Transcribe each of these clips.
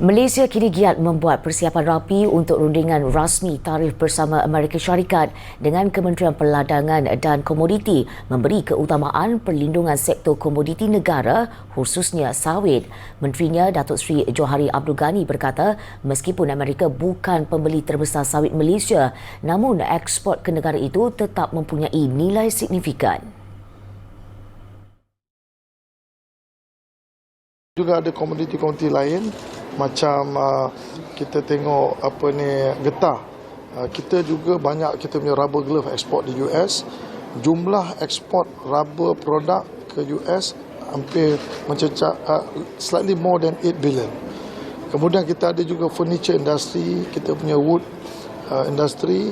Malaysia kini giat membuat persiapan rapi untuk rundingan rasmi tarif bersama Amerika Syarikat dengan Kementerian Perdagangan dan Komoditi memberi keutamaan perlindungan sektor komoditi negara khususnya sawit. Menterinya Datuk Seri Johari Abdul Ghani berkata meskipun Amerika bukan pembeli terbesar sawit Malaysia namun ekspor ke negara itu tetap mempunyai nilai signifikan. juga ada komoditi-komoditi lain macam uh, kita tengok apa ni getah. Uh, kita juga banyak kita punya rubber glove ekspor di US jumlah ekspor rubber produk ke US hampir mencecah uh, slightly more than 8 billion. Kemudian kita ada juga furniture industry kita punya wood uh, industry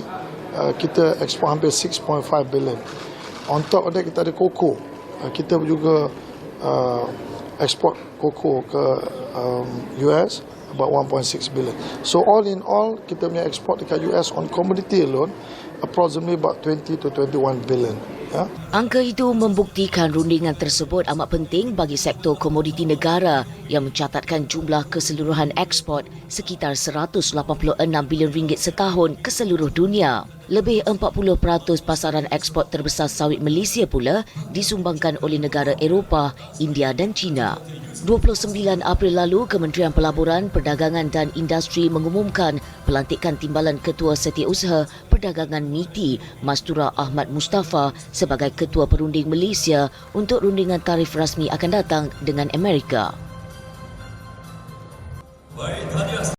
uh, kita ekspor hampir 6.5 billion. On top of that kita ada cocoa. Uh, kita juga uh, ekspor koko ke um, US about 1.6 billion. So all in all kita punya ekspor dekat US on commodity alone approximately about 20 to 21 billion. Ya. Angka itu membuktikan rundingan tersebut amat penting bagi sektor komoditi negara yang mencatatkan jumlah keseluruhan ekspor sekitar 186 bilion ringgit setahun ke seluruh dunia. Lebih 40% pasaran ekspor terbesar sawit Malaysia pula disumbangkan oleh negara Eropah, India dan China. 29 April lalu, Kementerian Pelaburan, Perdagangan dan Industri mengumumkan pelantikan timbalan Ketua Setiausaha Perdagangan MITI, Mastura Ahmad Mustafa sebagai Ketua Perunding Malaysia untuk rundingan tarif rasmi akan datang dengan Amerika. Baik,